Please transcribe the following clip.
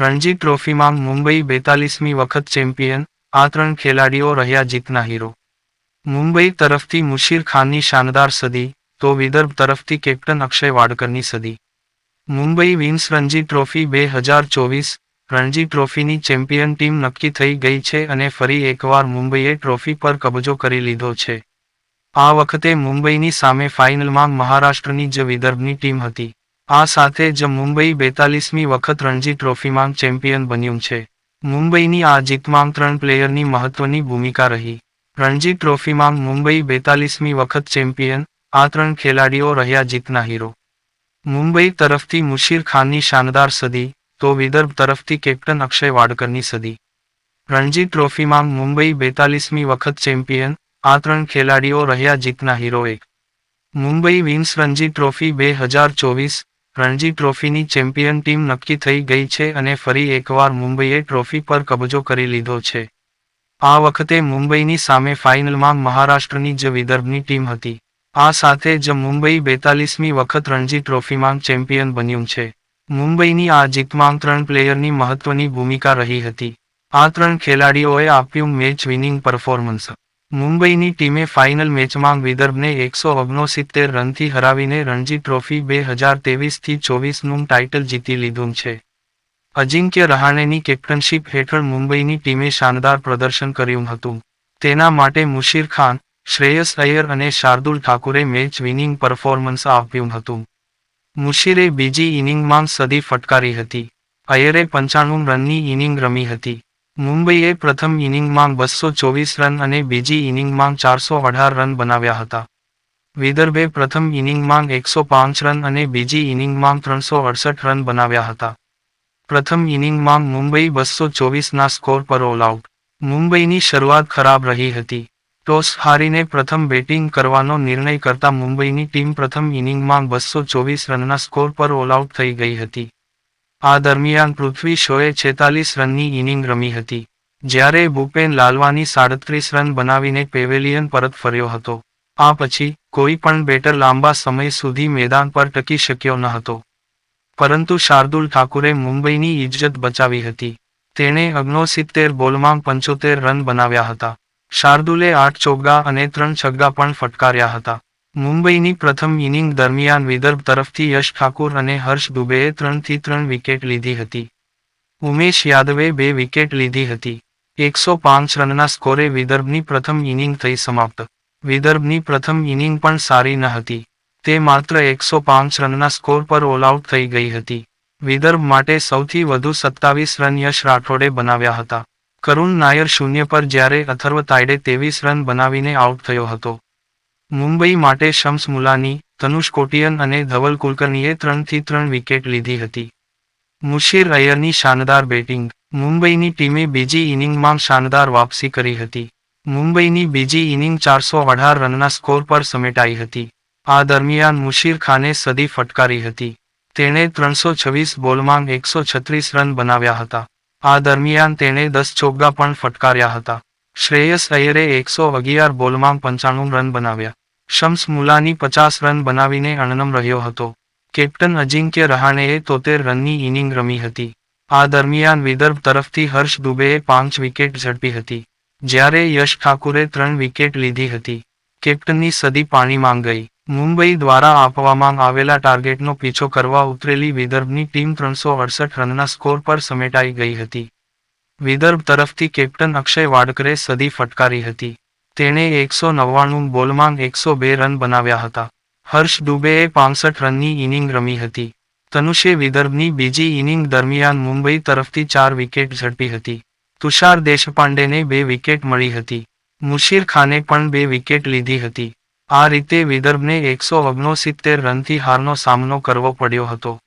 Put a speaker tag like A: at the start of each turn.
A: રણજી ટ્રોફીમાં મુંબઈ બેતાલીસમી વખત ચેમ્પિયન, આ ત્રણ ખેલાડીઓ રહ્યા જીતના હીરો. મુંબઈ તરફથી મુશીર ખાનની શાનદાર સદી, તો વિદર્ભ તરફથી કેપ્ટન અક્ષય વાડકરની સદી. મુંબઈ વિન્સ રણજી ટ્રોફી બે હજાર ચોવીસ, રણજી ટ્રોફીની ચેમ્પિયન ટીમ નક્કી થઈ ગઈ છે અને ફરી એકવાર મુંબઈએ ટ્રોફી પર કબજો કરી લીધો છે. આ વખતે મુંબઈની સામે ફાઇનલમાં મહારાષ્ટ્રની જ વિદર્ભની ટીમ હતી. આ સાથે જ મુંબઈ બેતાલીસમી વખત રણજી ટ્રોફીમાં ચેમ્પિયન બન્યું છે. મુંબઈની આ જીતમાં ત્રણ પ્લેયરની મહત્વની ભૂમિકા રહી. રણજી ટ્રોફીમાં મુંબઈ બેતાલીસમી વખત ચેમ્પિયન, આ ત્રણ ખેલાડીઓ રહ્યા જીતના હીરો. મુંબઈ તરફથી મુશીર ખાનની શાનદાર સદી, તો વિદર્ભ તરફથી કેપ્ટન અક્ષય વાડકરની સદી. રણજી ટ્રોફીમાં મુંબઈ બેતાલીસમી વખત ચેમ્પિયન, આ ત્રણ ખેલાડીઓ રહ્યા જીતના હીરો એક. મુંબઈ વિન્સ રણજી ટ્રોફી બે હજાર ચોવીસ રણજી ટ્રોફીની ચેમ્પિયન ટીમ નક્કી થઈ ગઈ છે અને ફરી એકવાર મુંબઈએ ટ્રોફી પર કબજો કરી લીધો છે. આ વખતે મુંબઈની સામે ફાઇનલમાં મહારાષ્ટ્રની જ વિદર્ભની ટીમ હતી. આ સાથે જ મુંબઈ બેતાલીસમી વખત રણજી ટ્રોફીમાં ચેમ્પિયન બન્યું છે. મુંબઈની આ જીતમાં ત્રણ પ્લેયરની મહત્વની ભૂમિકા રહી હતી. આ ત્રણ ખેલાડીઓએ આપ્યું મેચ વિનિંગ પરફોર્મન્સ. મુંબઈની ટીમે ફાઇનલ મેચમાં વિદર્ભને એકસો ઓગણસિત્તેર રનથી હરાવીને રણજી ટ્રોફી બે હજાર તેવીસથી ચોવીસનું ટાઇટલ જીતી લીધું છે. અજિંક્ય રહાણેની કેપ્ટનશીપ હેઠળ મુંબઈની ટીમે શાનદાર પ્રદર્શન કર્યું હતું. તેના માટે મુશીર ખાન, શ્રેયસ અય્યર અને શાર્દુલ ઠાકુરે મેચ વિનિંગ પરફોર્મન્સ આપ્યું હતું. મુશીરે બીજી ઇનિંગમાં સદી ફટકારી હતી. અય્યરે પંચાણું રનની ઇનિંગ રમી હતી. મુંબઈએ પ્રથમ ઇનિંગમાં બસો ચોવીસ રન અને બીજી ઇનિંગમાં ચારસો અઢાર રન બનાવ્યા હતા. વિદર્ભે પ્રથમ ઇનિંગમાં એકસો પાંચ રન અને બીજી ઇનિંગમાં ત્રણસો અડસઠ રન બનાવ્યા હતા. પ્રથમ ઇનિંગમાં મુંબઈ બસો ચોવીસના સ્કોર પર ઓલ આઉટ. મુંબઈની શરૂઆત ખરાબ રહી હતી. ટોસ હારીને પ્રથમ બેટિંગ કરવાનો નિર્ણય કરતા મુંબઈની ટીમ પ્રથમ ઇનિંગમાં બસો ચોવીસ રનના સ્કોર પર ઓલ આઉટ થઈ ગઈ હતી. આ દરમિયાન પૃથ્વી શોએ છેતાલીસ રનની ઇનિંગ રમી હતી, જ્યારે ભૂપેન લાલવાની સાડત્રીસ રન બનાવીને પેવેલિયન પરત ફર્યો હતો. આ પછી, કોઈ પણ બેટર લાંબા સમય સુધી મેદાન પર ટકી શક્યો ન હતો. પરંતુ શાર્દુલ ઠાકુરે મુંબઈની ઇજ્જત બચાવી હતી. તેણે અગ્નોસિત્તેર બોલમાં પંચોતેર રન બનાવ્યા હતા. શાર્દુલે આઠ ચોગ્ગા અને ત્રણ છગ્ગા પણ ફટકાર્યા હતા. મુંબઈની પ્રથમ ઇનિંગ દરમિયાન વિદર્ભ તરફથી યશ ઠાકુર અને હર્ષ દુબેએ ત્રણથી ત્રણ વિકેટ લીધી હતી. ઉમેશ યાદવે બે વિકેટ લીધી હતી. એકસો પાંચ રનના સ્કોરે વિદર્ભની પ્રથમ ઇનિંગ થઈ સમાપ્ત. વિદર્ભની પ્રથમ ઇનિંગ પણ સારી ન હતી. તે માત્ર એકસો પાંચ રનના સ્કોર પર ઓલ આઉટ થઈ ગઈ હતી. વિદર્ભ માટે સૌથી વધુ સત્તાવીસ રન યશ રાઠોડે બનાવ્યા હતા. કરુણ નાયર શૂન્ય પર જ્યારે અથર્વ તાયડે તેવીસ રન બનાવીને આઉટ થયો હતો. મુંબઈ માટે શમ્સ મુલાની તનુષ કોટિયન અને ધવલ કુલકર્ણીએ ત્રણથી ત્રણ વિકેટ લીધી હતી. મુશીર અય્યરની શાનદાર બેટિંગ, મુંબઈની ટીમે બીજી ઇનિંગમાં શાનદાર વાપસી કરી હતી. મુંબઈની બીજી ઇનિંગ ચારસો અઢાર રનના સ્કોર પર સમેટાઈ હતી. આ દરમિયાન મુશીર ખાને સદી ફટકારી હતી. તેણે ત્રણસો છવ્વીસ બોલમાં એકસો છત્રીસ રન બનાવ્યા હતા. આ દરમિયાન તેણે દસ ચોગ્ગા પણ ફટકાર્યા હતા. શ્રેયસ અયરે એકસો અગિયાર બોલમાં પંચાણું રન બનાવ્યા. શમ્સ મુલાની પચાસ રન બનાવીને અણનમ રહ્યો હતો. કેપ્ટન અજિંક્ય રહાણેએ તોતેર રનની ઇનિંગ રમી હતી. આ દરમિયાન વિદર્ભ તરફથી હર્ષ દુબેએ પાંચ વિકેટ ઝડપી હતી. જ્યારે યશ ઠાકુરે ત્રણ વિકેટ લીધી હતી. કેપ્ટનની સદી પાણીમાં ગઈ મુંબઈ દ્વારા આપવામાં આવેલા ટાર્ગેટનો પીછો કરવા ઉતરેલી વિદર્ભની ટીમ ત્રણસો અડસઠ રનના સ્કોર પર સમેટાઈ ગઈ હતી. વિદર્ભ તરફથી કેપ્ટન અક્ષય વાડકરે સદી ફટકારી હતી. તેણે એકસો નવ્વાણું બોલમાં એકસો બે રન બનાવ્યા હતા. હર્ષ દુબેએ પાંસઠ રનની ઇનિંગ રમી હતી. તનુષે વિદર્ભની બીજી ઇનિંગ દરમિયાન મુંબઈ તરફથી ચાર વિકેટ ઝડપી હતી. તુષાર દેશપાંડેને બે વિકેટ મળી હતી. મુશીર ખાને પણ બે વિકેટ લીધી હતી. આ રીતે વિદર્ભને એકસો ઓગણસિત્તેર રનથી હારનો સામનો કરવો પડ્યો હતો.